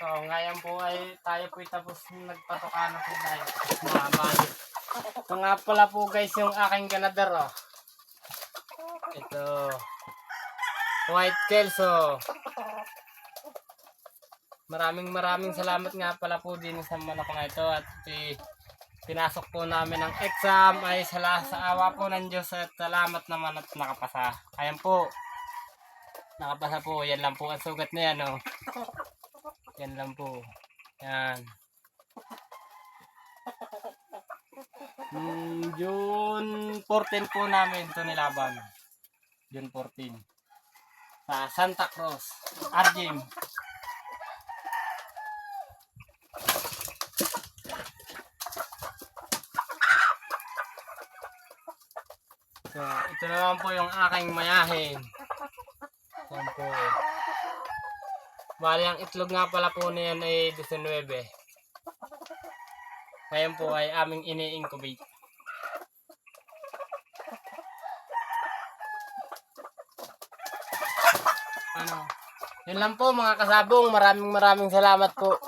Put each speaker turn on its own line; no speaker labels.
So, ngayon po ay tayo po tapos nagpatoka na po tayo. Mabali. Ito nga pala po guys yung aking ganador oh. Ito. White Kelso. Maraming maraming salamat nga pala po din sa manok na ito at eh, pinasok po namin ang exam ay sala sa awa po ng Diyos at salamat naman at nakapasa. Ayan po. Nakapasa po. Yan lang po ang sugat na yan oh. Yan lang po. Yan. Hmm, June 14 po namin ito nilaban. June 14. Sa Santa Cruz. Arjim. So, ito naman po yung aking mayahin. Yan po. Bali, ang itlog nga pala po niyan ay 19. Ngayon po ay aming ini-incubate. Ano? Yun lang po mga kasabong. Maraming maraming salamat po.